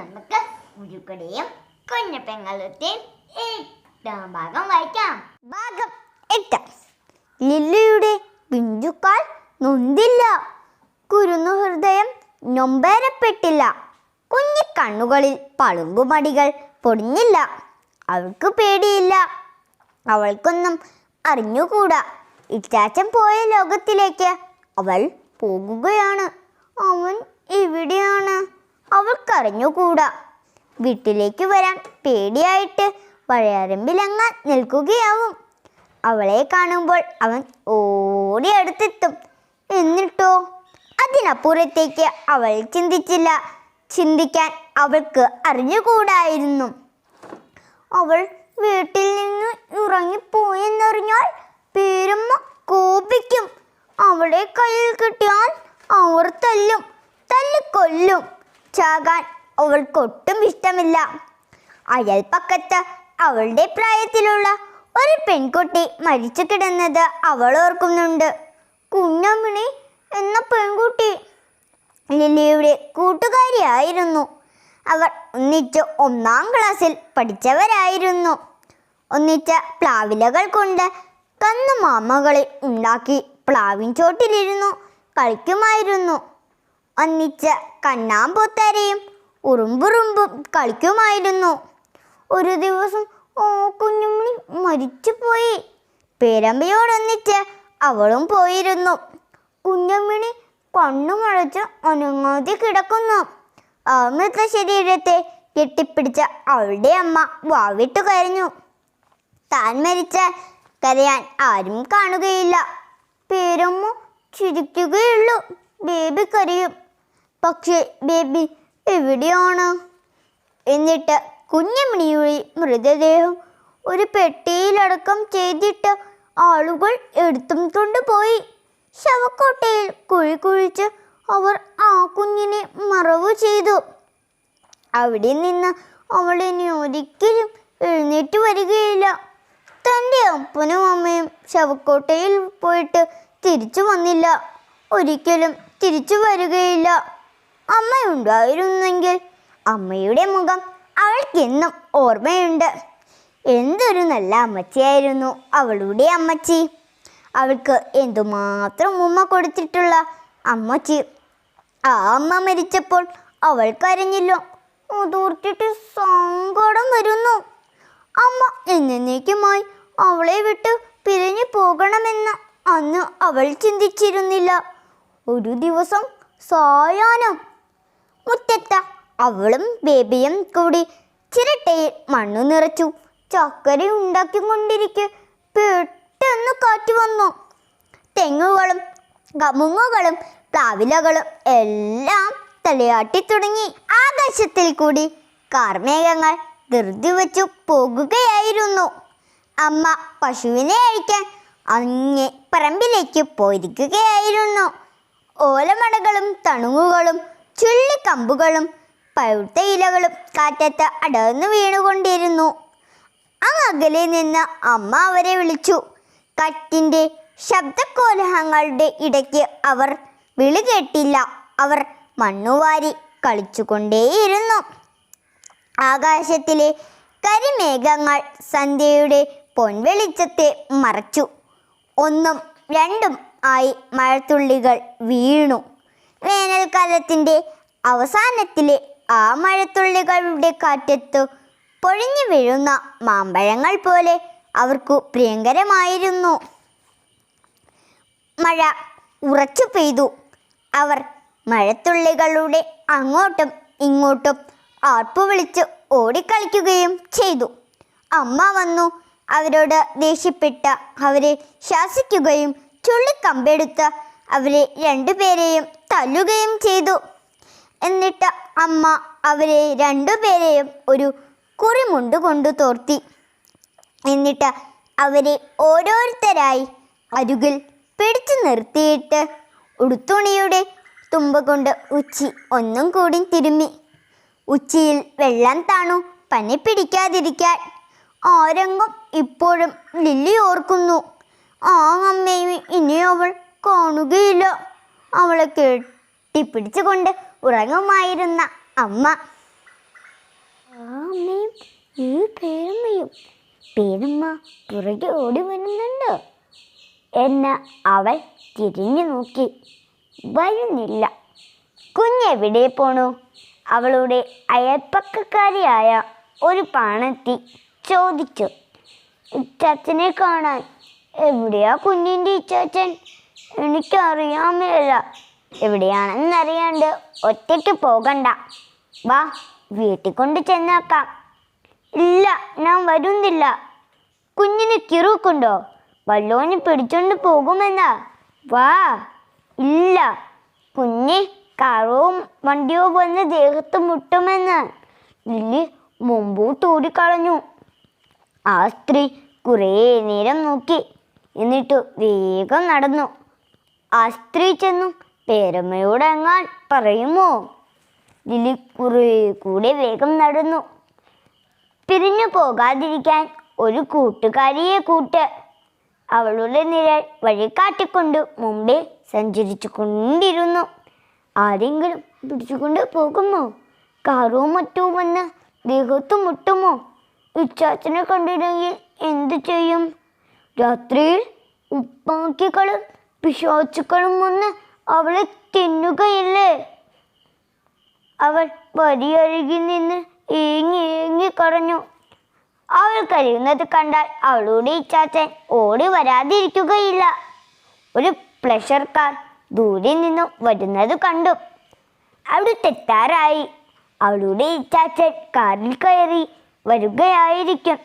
നമുക്ക് ഉരുക്കടയും കുഞ്ഞപ്പെങ്ങളുടെയും എട്ടാം ഭാഗം വായിക്കാം. ഭാഗം എട്ട്. ലില്ലിയുടെ പിഞ്ചുക്കാൽ നൊന്തില്ല. കുരുന്നു ഹൃദയം നൊമ്പേരപ്പെട്ടില്ല. കുഞ്ഞി കണ്ണുകളിൽ പളുങ്കുമടികൾ പൊടിഞ്ഞില്ല. അവൾക്ക് പേടിയില്ല. അവൾക്കൊന്നും അറിഞ്ഞുകൂടാ. ഇച്ചാച്ചൻ പോയ ലോകത്തിലേക്ക് അവൾ പോകുകയാണ്. അവൻ എവിടെയാണ് അവൾക്കറിഞ്ഞുകൂടാ. വീട്ടിലേക്ക് വരാൻ പേടിയായിട്ട് വഴയറമ്പിലങ്ങ് നിൽക്കുകയാവും. അവളെ കാണുമ്പോൾ അവൻ ഓടി അടുത്തെത്തും എന്നിട്ടോ? അതിനപ്പുറത്തേക്ക് അവൾ ചിന്തിച്ചില്ല. ചിന്തിക്കാൻ അവൾക്ക് അറിഞ്ഞുകൂടായിരുന്നു. അവൾ വീട്ടിൽ നിന്ന് ഇറങ്ങിപ്പോയെന്നറിഞ്ഞാൽ പേരമ്മ കോപിക്കും. അവളെ കയ്യിൽ കിട്ടിയാൽ അവർ തല്ലും തല്ലിക്കൊല്ലും. ചാകാൻ അവൾക്കൊട്ടും ഇഷ്ടമില്ല. അയൽപ്പക്കത്ത് അവളുടെ പ്രായത്തിലുള്ള ഒരു പെൺകുട്ടി മരിച്ചു കിടന്നത് അവൾ ഓർക്കുന്നുണ്ട്. കുഞ്ഞമ്മിണി എന്ന പെൺകുട്ടി ലില്ലിയുടെ കൂട്ടുകാരിയായിരുന്നു. അവർ ഒന്നിച്ച് ഒന്നാം ക്ലാസ്സിൽ പഠിച്ചവരായിരുന്നു. ഒന്നിച്ച പ്ലാവിലകൾ കൊണ്ട് കന്നുമാമകളെ ഉണ്ടാക്കി പ്ലാവിൻ ചോട്ടിലിരുന്നു കളിക്കുമായിരുന്നു. ഒന്നിച്ച് കണ്ണാമ്പൂത്തരയും ഉറുമ്പുറുമ്പും കളിക്കുമായിരുന്നു. ഒരു ദിവസം ഓ കുഞ്ഞുമണി മരിച്ചുപോയി. പേരമ്പയോടൊന്നിച്ച് അവളും പോയിരുന്നു. കുഞ്ഞുമണി കണ്ണു മഴച്ച് അനങ്ങാതെ കിടക്കുന്നു. ആ മൃത ശരീരത്തെ കെട്ടിപ്പിടിച്ച അവളുടെ അമ്മ വാവിട്ടു കരഞ്ഞു. താൻ മരിച്ച കരയാൻ ആരും കാണുകയില്ല. പേരമ്മ ചിരിക്കുകയുള്ളൂ. ബേബി കരയും. പക്ഷേ ബേബി എവിടെയാണ്? എന്നിട്ട് കുഞ്ഞമണിയുടെ മൃതദേഹം ഒരു പെട്ടിയിലടക്കം ചെയ്തിട്ട് ആളുകൾ എടുത്തും കൊണ്ടുപോയി. ശവക്കോട്ടയിൽ കുഴി കുഴിച്ച് അവർ ആ കുഞ്ഞിനെ മറവ് ചെയ്തു. അവിടെ നിന്ന് അവൾ ഇനി ഒരിക്കലും എഴുന്നേറ്റ് വരികയില്ല. തന്റെ അപ്പനും അമ്മയും ശവക്കോട്ടയിൽ പോയിട്ട് തിരിച്ചു വന്നില്ല. ഒരിക്കലും തിരിച്ചു വരികയില്ല. അമ്മയുണ്ടായിരുന്നെങ്കിൽ അമ്മയുടെ മുഖം അവൾക്കെന്നും ഓർമ്മയുണ്ട്. എന്തൊരു നല്ല അമ്മച്ചിയായിരുന്നു അവളുടെ അമ്മച്ചി. അവൾക്ക് എന്തുമാത്രം ഉമ്മ കൊടുത്തിട്ടുള്ള അമ്മച്ചി. ആ അമ്മ മരിച്ചപ്പോൾ അവൾ കരഞ്ഞില്ല അതോർത്തിട്ട് സങ്കടം വരുന്നു. അമ്മ എന്നേക്കുമായി അവളെ വിട്ട് പിരിഞ്ഞു പോകണമെന്ന് അന്ന് അവൾ ചിന്തിച്ചിരുന്നില്ല. ഒരു ദിവസം സായാഹ്നം മുറ്റത്ത് അവളും ബേബിയും കൂടി ചിരട്ടയിൽ മണ്ണു നിറച്ചു ചക്കര ഉണ്ടാക്കി ഉണ്ടാക്കിക്കൊണ്ടിരിക്കെ പെട്ടെന്ന് കാറ്റ് വന്നു. തെങ്ങുകളും കമുങ്ങുകളും പ്ലാവിലകളും എല്ലാം തലയാട്ടി തുടങ്ങി. ആകാശത്തിൽ കൂടി കാർമേഘങ്ങൾ ധൃതി വെച്ചു പോകുകയായിരുന്നു. അമ്മ പശുവിനെ അഴിക്കാൻ അങ്ങേ പറമ്പിലേക്ക് പോയിരിക്കുകയായിരുന്നു. ഓലമടകളും തണുങ്ങുകളും ചുള്ളിക്കമ്പുകളും പഴുത്ത ഇലകളും കാറ്റത്ത് അടർന്നു വീണുകൊണ്ടിരുന്നു. അങ്ങ് അകലെ നിന്ന് അമ്മ അവരെ വിളിച്ചു. കറ്റിന്റെ ശബ്ദകോലഹങ്ങളുടെ ഇടയ്ക്ക് അവർ വിളി കേട്ടില്ല. അവർ മണ്ണുവാരി കളിച്ചുകൊണ്ടേയിരുന്നു. ആകാശത്തിലെ കരിമേഘങ്ങൾ സന്ധ്യയുടെ പൊൻവെളിച്ചത്തെ മറച്ചു. ഒന്നും രണ്ടും ആയി മഴത്തുള്ളികൾ വീണു. വേനൽക്കാലത്തിന്റെ അവസാനത്തിലെ ആ മഴത്തുള്ളികളുടെ കാറ്റത്തു പൊഴിഞ്ഞു വീഴുന്ന മാമ്പഴങ്ങൾ പോലെ അവർക്കു പ്രിയങ്കരമായിരുന്നു. മഴ ഉറച്ചു പെയ്തു. അവർ മഴത്തുള്ളികളുടെ അങ്ങോട്ടും ഇങ്ങോട്ടും ആർപ്പു വിളിച്ച് ഓടിക്കളിക്കുകയും ചെയ്തു. അമ്മ വന്നു അവരോട് ദേഷ്യപ്പെട്ട് അവരെ ശാസിക്കുകയും ചുള്ളിക്കമ്പെടുത്ത് അവരെ രണ്ടുപേരെയും തല്ലുകയും ചെയ്തു. എന്നിട്ട് അമ്മ അവരെ രണ്ടുപേരെയും ഒരു കുറിമുണ്ട് കൊണ്ടു തോർത്തി. എന്നിട്ട് അവരെ ഓരോരുത്തരായി അരുകിൽ പിടിച്ചു നിർത്തിയിട്ട് ഉടുത്തുണിയുടെ തുമ്പ കൊണ്ട് ഉച്ചി ഒന്നും കൂടി തിരുമ്മി. ഉച്ചിയിൽ വെള്ളം താണു പനി പിടിക്കാതിരിക്കാൻ. ആരംഗം ഇപ്പോഴും ലില്ലി ഓർക്കുന്നു. ആ അമ്മയും ഇനി അവൾ കാണുകയില്ല. അവളെ കെട്ടിപ്പിടിച്ചുകൊണ്ട് ഉറങ്ങുമായിരുന്ന അമ്മ. ഈ പേരമ്മയും പേരമ്മ പുറകെ ഓടി വരുന്നുണ്ട് എന്ന് അവൾ തിരിഞ്ഞു നോക്കി. വരുന്നില്ല. കുഞ്ഞെവിടെ പോണു? അവളുടെ അയൽപ്പക്കക്കാരിയായ ഒരു പാണത്തി ചോദിച്ചു. ഇച്ചാച്ചനെ കാണാൻ എവിടെയാ കുഞ്ഞിന്റെ ഇച്ചാച്ചൻ എനിക്കറിയാൻ മേല എവിടെയാണെന്നറിയാണ്ട് ഒറ്റയ്ക്ക് പോകണ്ട. വാ വീട്ടിൽ കൊണ്ട് ചെന്നാക്കാം. ഇല്ല ഞാൻ വരുന്നില്ല. കുഞ്ഞിന് കിറുക്കുണ്ടോ? വല്ലോന് പിടിച്ചോണ്ട് പോകുമെന്നാ. വാ ഇല്ല. കുഞ്ഞ് കാറവും വണ്ടിയോ വന്ന് ദേഹത്ത് മുട്ടുമെന്ന്. ലില്ലി മുമ്പോട്ട് ഓടിക്കളഞ്ഞു ആ സ്ത്രീ കുറേ നേരം നോക്കി. എന്നിട്ട് വേഗം നടന്നു. ആ സ്ത്രീ ചെന്നു പേരമ്മയോട് എങ്ങാൻ പറയുമോ? ലിലി കുറേ കൂടെ വേഗം നടന്നു. പിരിഞ്ഞു പോകാതിരിക്കാൻ ഒരു കൂട്ടുകാരിയെ കൂട്ട്. അവളുടെ നിഴൽ വഴി കാട്ടിക്കൊണ്ട് മുമ്പേ സഞ്ചരിച്ചു കൊണ്ടിരുന്നു ആരെങ്കിലും പിടിച്ചുകൊണ്ട് പോകുമോ? കാറോ മറ്റോ വന്ന് ദേഹത്തു മുട്ടുമോ? ഇച്ചാച്ചനെ കണ്ടില്ലെങ്കിൽ എന്തു ചെയ്യും? രാത്രിയിൽ ഉപ്പാക്കികളും പിശാച്ചുക്കളും ഒന്ന് അവളെ തിന്നുകയില്ലേ? അവൾ വരിയരികിൽ നിന്ന് ഏങ്ങി ഏങ്ങി കറഞ്ഞു അവൾ കരയുന്നത് കണ്ടാൽ അവളുടെ ഇച്ചാച്ചൻ ഓടി വരാതിരിക്കുകയില്ല. ഒരു പ്ലഷർ കാർ ദൂരെ നിന്നും വരുന്നത് കണ്ടു. അവിടെ തെറ്റാറായി. അവളുടെ ഇച്ചാച്ചൻ കാറിൽ കയറി വരികയായിരിക്കും.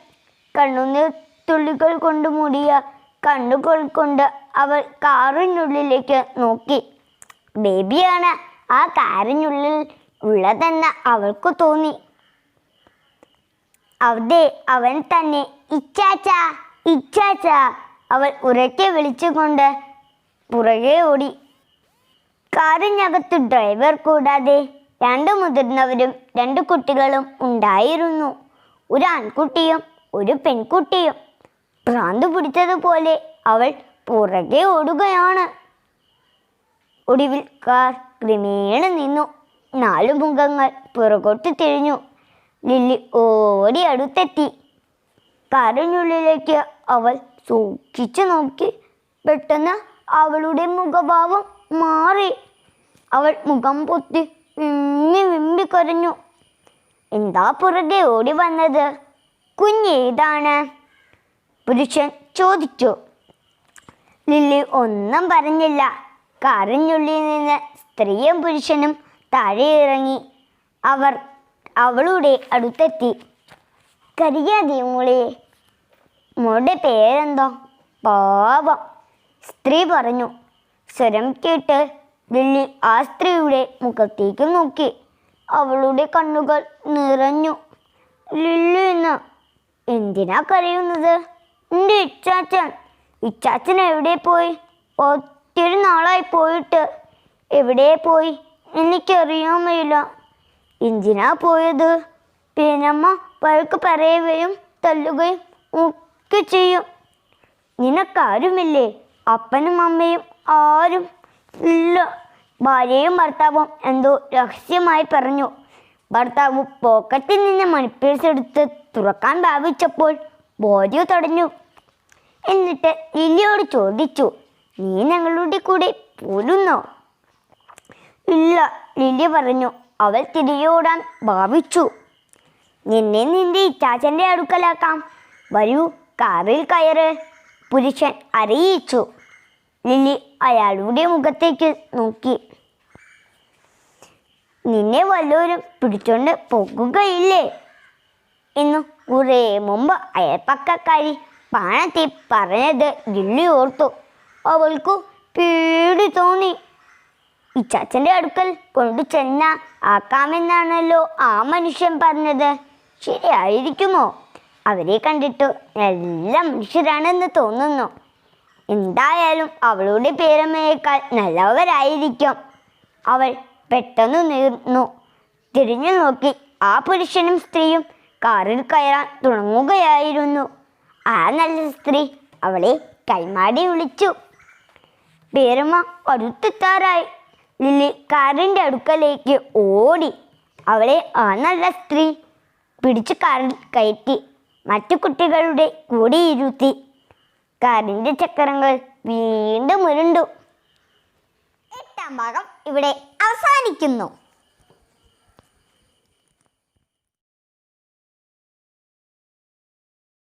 കണ്ണുനീർ തുള്ളികൾ കൊണ്ട് മൂടിയ കണ്ണുകൾ കൊണ്ട് അവൾ കാറിനുള്ളിലേക്ക് നോക്കി. ബേബിയാണ് ആ കാറിനുള്ളിൽ ഉള്ളതെന്ന് അവൾക്ക് തോന്നി. അവിടെ അവൻ തന്നെ ഇച്ചാച്ച ഇച്ചാച്ച അവൾ ഉറക്കെ വിളിച്ചുകൊണ്ട് പുറകെ ഓടി. കാറിനകത്ത് ഡ്രൈവർ കൂടാതെ രണ്ട് മുതിർന്നവരും രണ്ട് കുട്ടികളും ഉണ്ടായിരുന്നു. ഒരു ആൺകുട്ടിയും ഒരു പെൺകുട്ടിയും. ഭ്രാന്ത് പിടിച്ചതുപോലെ അവൾ പുറകെ ഓടുകയാണ്. ഒടുവിൽ കാർ ക്രമേണ നിന്നു. നാലു മുഖങ്ങൾ പുറകോട്ട് തിരിഞ്ഞു. ലില്ലി ഓടി അടുത്തെത്തി. കാറിനുള്ളിലേക്ക് അവൾ സൂക്ഷിച്ചു നോക്കി. പെട്ടെന്ന് അവളുടെ മുഖഭാവം മാറി. അവൾ മുഖം പൊത്തി വിമ്മി വിമ്പി കരഞ്ഞു. എന്താ പുറകെ ഓടി വന്നത്? കുഞ്ഞേതാണ് പുരുഷൻ ചോദിച്ചു. ലില്ലി ഒന്നും പറഞ്ഞില്ല. കാറിനുള്ളിൽ നിന്ന് സ്ത്രീയും പുരുഷനും താഴെ ഇറങ്ങി അവർ അവളുടെ അടുത്തെത്തി. കരിയാതി മോളെ മോളുടെ പേരെന്തോ? പാവം സ്ത്രീ പറഞ്ഞു. സ്വരം കേട്ട് ലില്ലി ആ സ്ത്രീയുടെ മുഖത്തേക്ക് നോക്കി. അവളുടെ കണ്ണുകൾ നിറഞ്ഞു. ലില്ലി എന്ന്? എന്തിനാ കരയുന്നത്? എന്റെ ഇച്ചാച്ചൻ ഇച്ചാച്ചൻ എവിടെ പോയി? ഒത്തിരി നാളായി പോയിട്ട്. എവിടെ പോയി? എനിക്കറിയാമയില്ല. എന്തിനാ പോയത്? പിന്നമ്മ വഴക്ക് പറയുകയും തല്ലുകയും ഒക്കെ ചെയ്യും. നിനക്കാരുമില്ലേ? അപ്പനും അമ്മയും ആരും ഇല്ല. ഭാര്യയും ഭർത്താവും എന്തോ രഹസ്യമായി പറഞ്ഞു. ഭർത്താവ് പോക്കറ്റിൽ നിന്ന് മണിപ്പേഴ്സ് എടുത്ത് തുറക്കാൻ ഭാവിച്ചപ്പോൾ ഭാര്യ തടഞ്ഞു. എന്നിട്ട് ലില്ലിയോട് ചോദിച്ചു നീ ഞങ്ങളുടെ കൂടെ പോരുന്നോ? ഇല്ല ലില്ലി പറഞ്ഞു. അവൾ തിരിയോടാൻ ഭാവിച്ചു. നിന്നെ നിന്റെ ഇച്ചാച്ചന്റെ അടുക്കലാക്കാം. വരൂ കാറിൽ കയറ് പുരുഷൻ അറിയിച്ചു. ലില്ലി അയാളുടെ മുഖത്തേക്ക് നോക്കി. നിന്നെ വല്ലവരും പിടിച്ചോണ്ട് പോകുകയില്ലേ? എന്നു കുറേ മുമ്പ് അയൽപ്പക്കക്കാരി പാണത്തി പറഞ്ഞത് ഗില്ലി ഓർത്തു. അവൾക്കു പേടി തോന്നി. ഇച്ചാച്ചന്റെ അടുക്കൽ കൊണ്ടു ചെന്ന ആക്കാമെന്നാണല്ലോ ആ മനുഷ്യൻ പറഞ്ഞത്. ശരിയായിരിക്കുമോ? അവരെ കണ്ടിട്ട് നല്ല മനുഷ്യരാണെന്ന് തോന്നുന്നു. എന്തായാലും അവളുടെ പേരമ്മയേക്കാൾ നല്ലവരായിരിക്കും. അവൾ പെട്ടെന്ന് നീർന്നു. തിരിഞ്ഞു നോക്കി ആ പുരുഷനും സ്ത്രീയും കാറിൽ കയറാൻ തുടങ്ങുകയായിരുന്നു. ആ നല്ല സ്ത്രീ അവളെ കൈമാടി വിളിച്ചു. പേരമ്മ അടുത്തെത്താറായി ലില്ലി കാറിന്റെ അടുക്കലേക്ക് ഓടി. അവളെ ആ നല്ല സ്ത്രീ പിടിച്ച് കാറിൽ കയറ്റി മറ്റു കുട്ടികളുടെ കൂടി ഇരുത്തി. കാറിന്റെ ചക്രങ്ങൾ വീണ്ടും ഉരുണ്ടു. എട്ടാം ഭാഗം ഇവിടെ അവസാനിക്കുന്നു.